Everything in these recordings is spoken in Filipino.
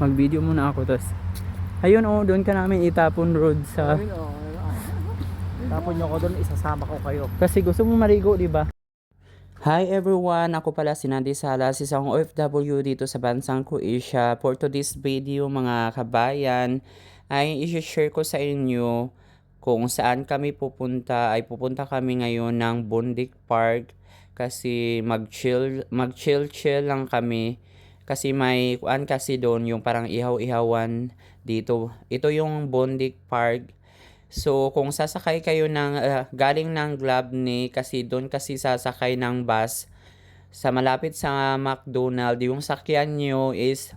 Mag-video muna ako tas. Ayun oh, doon ka namin itapon road sa Ayun, oh, ah. Tapon nyo ko doon, isasama ko kayo. kasi gusto mo marigo, di ba? Hi everyone, ako pala si Nandi Salas, isang OFW dito sa bansang Croatia. For today's video mga kabayan, ay i-share ko sa inyo kung saan kami pupunta. Ay pupunta kami ngayon ng Bondik Park kasi mag-chill, mag-chill-chill lang kami. Kasi may kuan kasi doon yung parang ihaw-ihawan dito. Ito yung Bondik Park. So, kung sasakay kayo ng ah, galing ng Glabny kasi doon kasi sasakay ng bus sa malapit sa McDonald, yung sakyan nyo is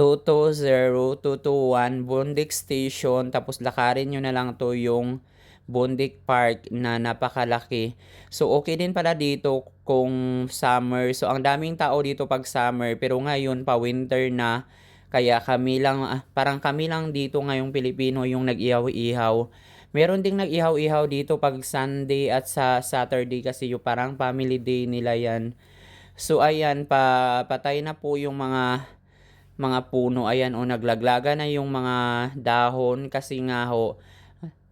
220221 Bondik Station tapos lakarin nyo na lang to yung Bondik Park na napakalaki. So okay din pala dito kung summer. So ang daming tao dito pag summer pero ngayon pa winter na kaya kami lang ah, parang kami lang dito ngayong Pilipino yung nag-ihaw-ihaw. Meron ding nag-ihaw-ihaw dito pag Sunday at sa Saturday kasi yung parang family day nila yan. So ayan pa patay na po yung mga mga puno ayan o naglaglaga na yung mga dahon kasi nga ho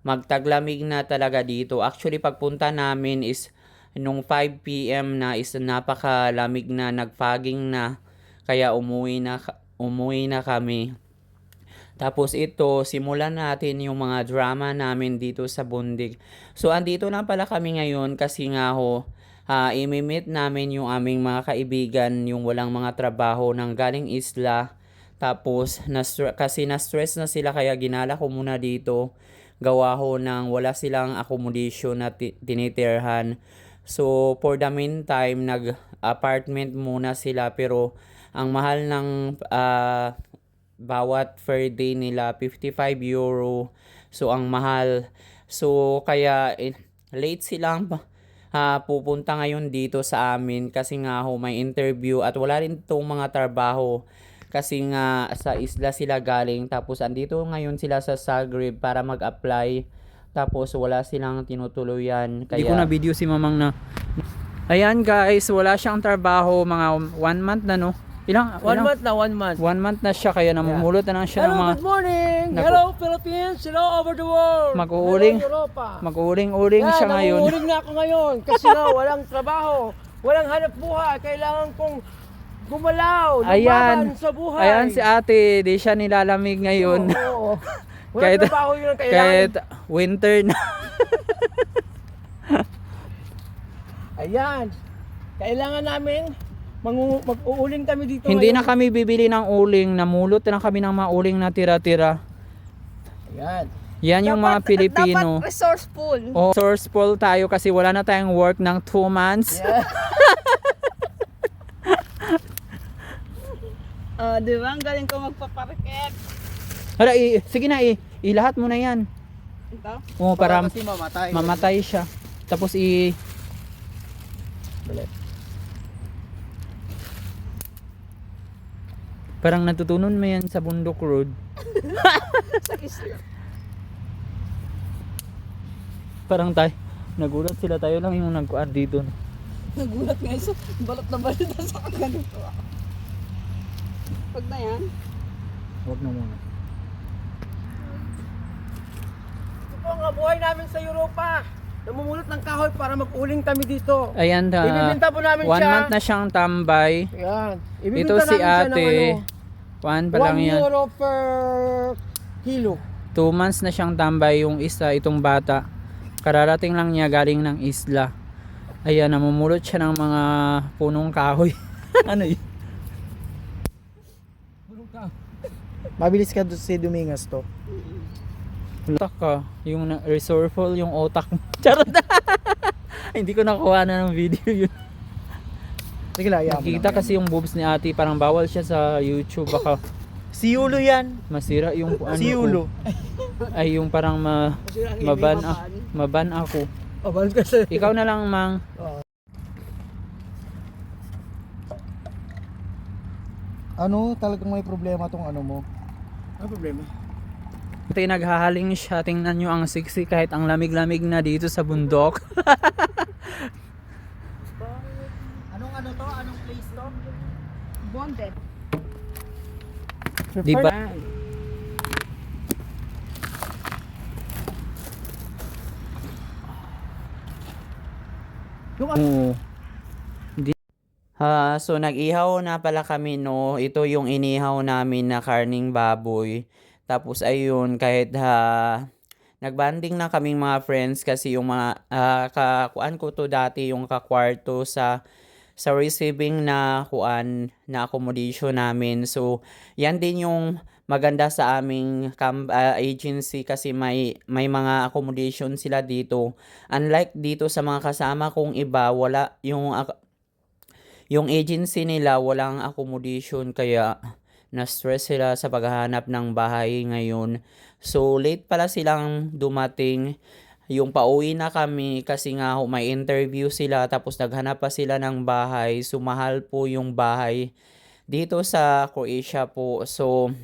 magtaglamig na talaga dito. Actually pagpunta namin is nung 5 PM na is napakalamig na nagfaging na kaya umuwi na umuwi na kami. Tapos ito, simulan natin yung mga drama namin dito sa Bundig. So andito na pala kami ngayon kasi nga ho, ah imi-meet namin yung aming mga kaibigan, yung walang mga trabaho ng galing isla. Tapos na kasi na-stress na sila kaya ginala ko muna dito. Gawa ho ng wala silang accommodation na ti- tinitirhan. So for the meantime, nag-apartment muna sila pero ang mahal ng ah, bawat per day nila 55 euro. So ang mahal. So kaya eh, late silang ah, pupunta ngayon dito sa amin kasi nga ho may interview at wala rin tong mga trabaho kasi nga sa isla sila galing tapos andito ngayon sila sa Zagreb para mag-apply tapos wala silang tinutuluyan kaya Hindi ko na video si Mamang na. Ayan guys, wala siyang trabaho mga one month na no. Ilang One ilang- month na, one month. One month na siya kaya namumulot na lang siya ng Hello, mga good morning! Naku. Hello, Philippines! Hello, over the world! Mag-uuling. Mag-uling-uling Yan, siya ngayon. nangunguling na ako ngayon kasi nga walang trabaho, walang hanap buhay, kailangan kong gumalaw, Ayan. lumaban sa buhay. Ayan si ate, di siya nilalamig ngayon. Oo, oo. Walang Kahit- trabaho yun ang kailangan. Kahit winter na. Ayan. Kailangan namin mag-uuling kami dito Hindi na ngayon. kami bibili ng uling, namulot na kami ng mga uling na tira-tira. Ayan. Yan yung mga Pilipino. Dapat resourceful. Oh, resourceful tayo kasi wala na tayong work ng 2 months. Yeah. Ah, di ba? Ang galing ko magpaparket. Hala, i- sige na, i- ilahat mo na yan. Ito. Oh, para kasi mamatay. mamatay siya. Tapos i... Parang natutunan mo yan sa bundok road. Parang tayo, nagulat sila tayo lang yung nagkuan dito. Nagulat nga isa. Balot na balot na sa ganito. Pag na yan. Huwag na muna. Ito po ang buhay namin sa Europa. Namumulot ng kahoy para mag-uling kami dito. Ayan, uh, Ibibinta po namin one siya. month na siyang tambay. Ayan. Ito Ibibinta si namin siya ng ate. ano, One pa lang 1 yan. euro per kilo. Two months na siyang tambay yung isa, itong bata. Kararating lang niya galing ng isla. Ayan, namumulot siya ng mga punong kahoy. ano yun? Mabilis ka doon si Domingas to. Utak ka. Yung na- resourceful yung otak mo. Charot Hindi ko nakuha na ng video yun. Sige lang, ayaw lang. kasi yung boobs ni ate, parang bawal siya sa YouTube. Baka Si Yulo yan. masira yung ano si ko. Yulo. Ay, yung parang ma, maban, ah, maban ako. Abal kasi. Ikaw na lang, mang. Ano, talagang may problema tong ano mo. Ano problema? Ate, naghahaling siya. Tingnan nyo ang sexy kahit ang lamig-lamig na dito sa bundok. Anong ano to? Anong place to? Bonded. Di ba? Yung Oo. Ha, so nag-ihaw na pala kami no. Ito yung inihaw namin na karning baboy. Tapos ayun, kahit ha, nagbanding na kaming mga friends kasi yung mga ah, kakuan ko to dati yung kakwarto sa sa receiving na kuan na accommodation namin. So, yan din yung maganda sa aming cam- ah, agency kasi may may mga accommodation sila dito. Unlike dito sa mga kasama kong iba, wala yung yung agency nila walang accommodation kaya na-stress sila sa paghahanap ng bahay ngayon. So late pala silang dumating. Yung pauwi na kami kasi nga may interview sila tapos naghanap pa sila ng bahay. So mahal po yung bahay dito sa Croatia po. So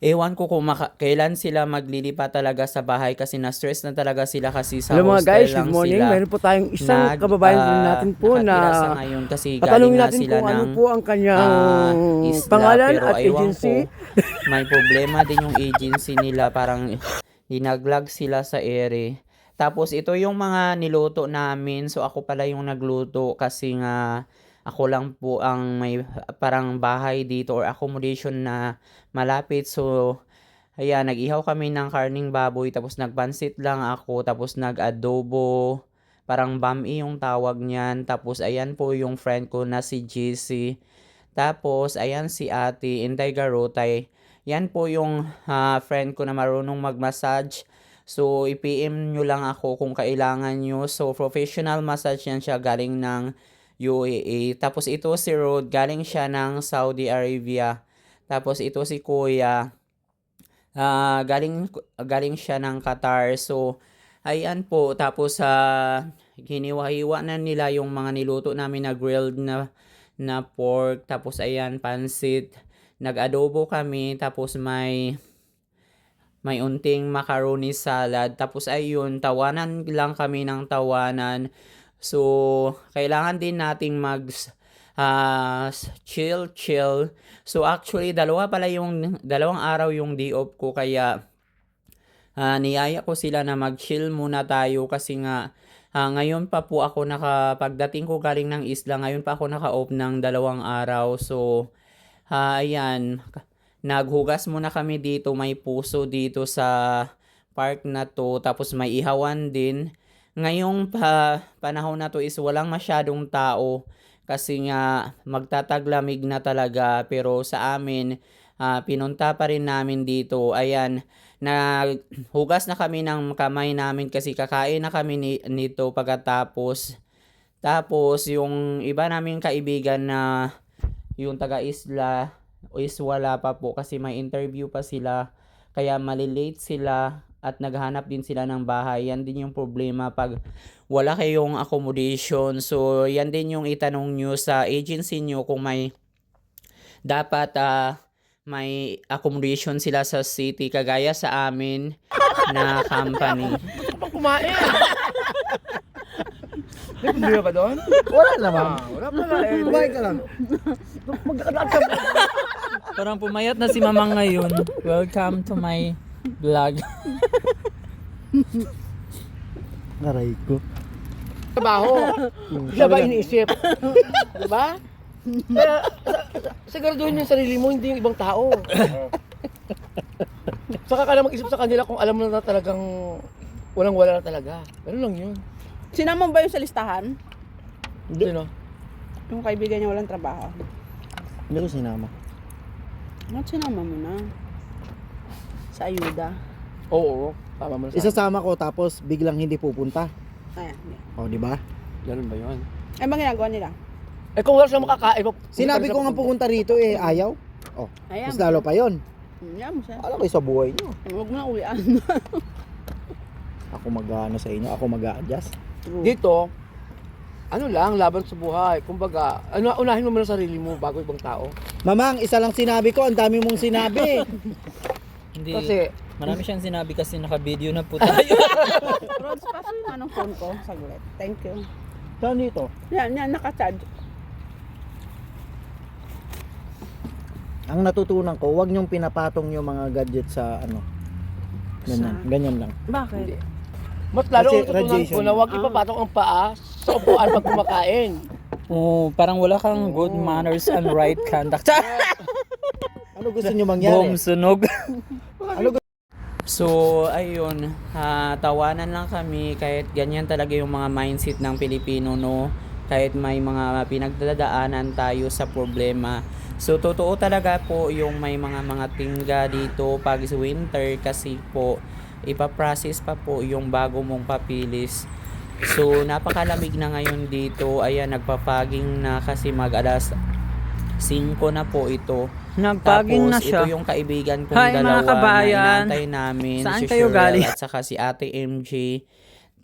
ewan ko kung maka- kailan sila maglilipat talaga sa bahay kasi na-stress na talaga sila kasi sa Hello mga hostel guys, lang good morning. sila Meron po tayong isang nag, kababayan din ah, natin po nakatira sa na ngayon kasi galing tatanungin nga natin sila kung ano ng po ang kanyang ah, isla, pangalan pero at ewan agency. ko, may problema din yung agency nila parang dinaglag sila sa ere. Tapos ito yung mga niluto namin. So ako pala yung nagluto kasi nga ako lang po ang may parang bahay dito or accommodation na malapit. So ayan, nag-ihaw kami ng karning baboy tapos nagpansit lang ako tapos nag-adobo. Parang bami yung tawag niyan. Tapos ayan po yung friend ko na si JC. Tapos ayan si Ate Inday Garotay. Yan po yung ah, friend ko na marunong mag-massage. So, i-PM nyo lang ako kung kailangan nyo. So, professional massage yan siya galing ng UAE. Tapos ito si Rod, galing siya ng Saudi Arabia. Tapos ito si Kuya, ah galing, galing siya ng Qatar. So, ayan po. Tapos, ah hiniwa-hiwa na nila yung mga niluto namin na grilled na, na pork. Tapos, ayan, pansit. Nag-adobo kami. Tapos, may may unting macaroni salad. Tapos ayun, tawanan lang kami ng tawanan. So, kailangan din nating mag ah, chill chill. So actually dalawa pala yung dalawang araw yung day off ko kaya ah, niyaya ko sila na mag-chill muna tayo kasi nga ah, ngayon pa po ako naka pagdating ko galing ng isla, ngayon pa ako naka-off ng dalawang araw. So, ah, ayan, naghugas muna kami dito, may puso dito sa park na to, tapos may ihawan din. Ngayong pa, panahon na to is walang masyadong tao kasi nga magtataglamig na talaga pero sa amin ah, pinunta pa rin namin dito. Ayan, naghugas na kami ng kamay namin kasi kakain na kami ni, nito pagkatapos. Tapos yung iba naming kaibigan na yung taga-isla is wala pa po kasi may interview pa sila kaya malilate sila at naghanap din sila ng bahay. Yan din yung problema pag wala kayong accommodation. So, yan din yung itanong nyo sa agency nyo kung may dapat ah, may accommodation sila sa city kagaya sa amin na company. Kapag kumain. May problema ba doon? Wala naman. Ah, wala pala eh. Kumain ka lang. Ka? Parang pumayat na si Mamang ngayon. Welcome to my vlog. Aray ko. Trabaho. Siya ba iniisip? diba? Kaya, siguraduhin yung sarili mo, hindi yung ibang tao. Saka ka na mag-isip sa kanila kung alam mo na talagang walang-wala na talaga. Ganun lang yun. Sinama mo ba yung sa listahan? Sino? Yung kaibigan niya walang trabaho. Hindi ko sinama. Ba't sinama mo na? Sa ayuda. Oo, tama mo na sa Isasama ko tapos biglang hindi pupunta. Ayan. yan. O, di ba? Ganun ba yun? Ay, bang ginagawa nila? Eh kung wala silang makakain, pa- Sinabi ko nga pupunta rito eh, ayaw. Ayan. Mas lalo pa yon. Ayan mo siya. Alam ko sa buhay niyo. Huwag mo na uwian. Ako mag-ano sa inyo, ako mag-a-adjust. True. Dito, ano lang, laban sa buhay. Kumbaga, ano, unahin mo muna sarili mo bago ibang tao. Mamang, isa lang sinabi ko, ang dami mong sinabi. Hindi, Kasi, marami siyang sinabi kasi naka-video na po tayo. Rods, paso yung anong phone ko. Saglit. Thank you. Saan dito? Yan, yan, naka-charge. ang natutunan ko, wag niyong pinapatong yung mga gadget sa ano. Ganyan, ganyan lang. Bakit? Mas lalo Kasi ang tutunan ko radiation. na huwag Ah. ipapatok ang paa sa upuan pag kumakain. Oh, parang wala kang good manners and right conduct. Ano gusto niyo mangyari? Boom sunog. Ano So, ayun, ah, tawanan lang kami kahit ganyan talaga yung mga mindset ng Pilipino, no? Kahit may mga pinagdadaanan tayo sa problema. So, totoo talaga po yung may mga mga tingga dito pag winter kasi po, ipaprocess pa po yung bago mong papilis. So, napakalamig na ngayon dito. Ayan, nagpapaging na kasi mag alas 5 na po ito. Nagpaging na Tapos, siya. ito yung kaibigan kong Hi, mga dalawa kabayan. na inantay namin. Saan si kayo Cheryl galing? At saka si Ate MJ.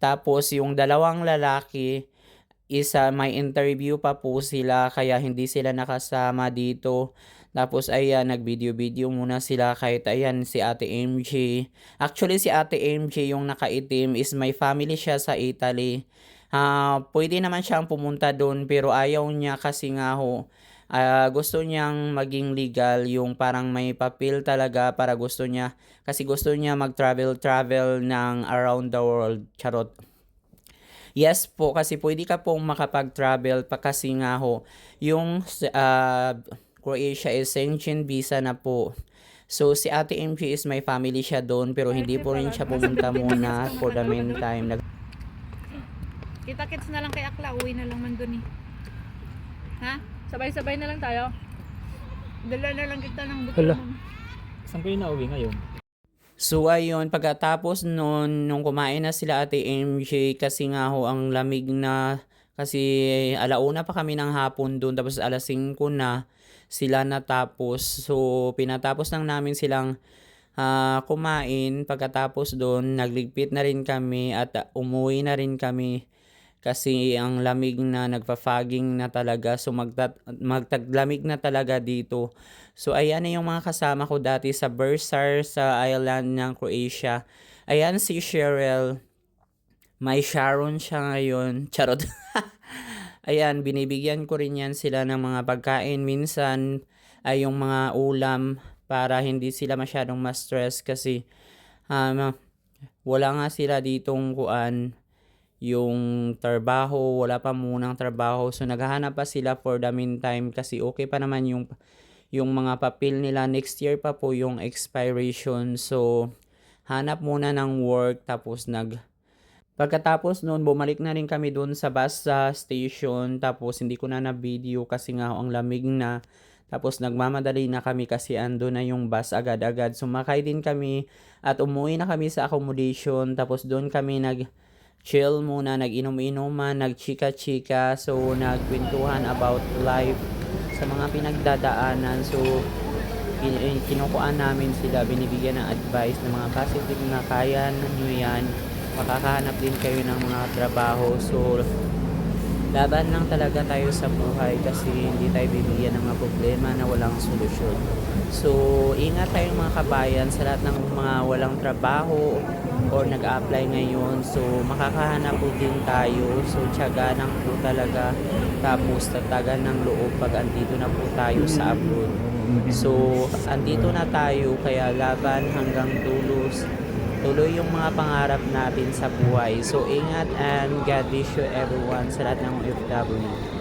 Tapos, yung dalawang lalaki, isa may interview pa po sila kaya hindi sila nakasama dito. Tapos ayan, nag-video-video muna sila kahit ayan si Ate MJ. Actually si Ate MJ yung nakaitim is may family siya sa Italy. Ah, pwede naman siyang pumunta doon pero ayaw niya kasi nga ho ah, gusto niyang maging legal yung parang may papel talaga para gusto niya kasi gusto niya mag-travel travel ng around the world. Charot. Yes po, kasi pwede ka pong makapag-travel pa kasi nga ho, yung uh, Croatia is Schengen visa na po. So, si Ate MJ is may family siya doon pero hindi po rin siya pumunta muna for the meantime. Nag- Kita-kits na lang kay Akla, uwi na lang man dun eh. Ha? Sabay-sabay na lang tayo. Dala na lang kita ng buto. Hala. Saan kayo nauwi ngayon? So ayun, pagkatapos nun, nung kumain na sila ate MJ, kasi nga ho, ang lamig na, kasi alauna pa kami ng hapon doon, tapos alas 5 na sila natapos. So pinatapos lang namin silang ah, kumain, pagkatapos doon, nagligpit na rin kami at ah, umuwi na rin kami. Kasi ang lamig na, nagpa-fogging na talaga. So magta- magtaglamig na talaga dito. So ayan na yung mga kasama ko dati sa Bursar sa island ng Croatia. Ayan si Cheryl. May Sharon siya ngayon. Charot. ayan, binibigyan ko rin yan sila ng mga pagkain. Minsan ay yung mga ulam para hindi sila masyadong ma-stress kasi um, wala nga sila ditong kuan yung trabaho, wala pa munang trabaho. So naghahanap pa sila for the meantime kasi okay pa naman yung yung mga papel nila next year pa po yung expiration. So hanap muna ng work tapos nag Pagkatapos noon, bumalik na rin kami doon sa bus sa station. Tapos hindi ko na na-video kasi nga ang lamig na. Tapos nagmamadali na kami kasi ando na yung bus agad-agad. Sumakay din kami at umuwi na kami sa accommodation. Tapos doon kami nag chill muna, nag-inom-inuman, nagchika-chika, so nagkwentuhan about life sa mga pinagdadaanan. So eh, kinukuhaan namin sila, binibigyan ng advice ng mga positive na kaya nyo yan. Makakahanap din kayo ng mga trabaho. So laban lang talaga tayo sa buhay kasi hindi tayo bibigyan ng mga problema na walang solusyon. So, ingat tayong mga kabayan sa lahat ng mga walang trabaho or nag-apply ngayon. So, makakahanap po din tayo. So, tiyaga lang po talaga. Tapos, tatagan ng loob pag andito na po tayo sa abroad. So, andito na tayo kaya laban hanggang tulos. Tuloy yung mga pangarap natin sa buhay. So, ingat and God bless you everyone sa lahat ng OFW.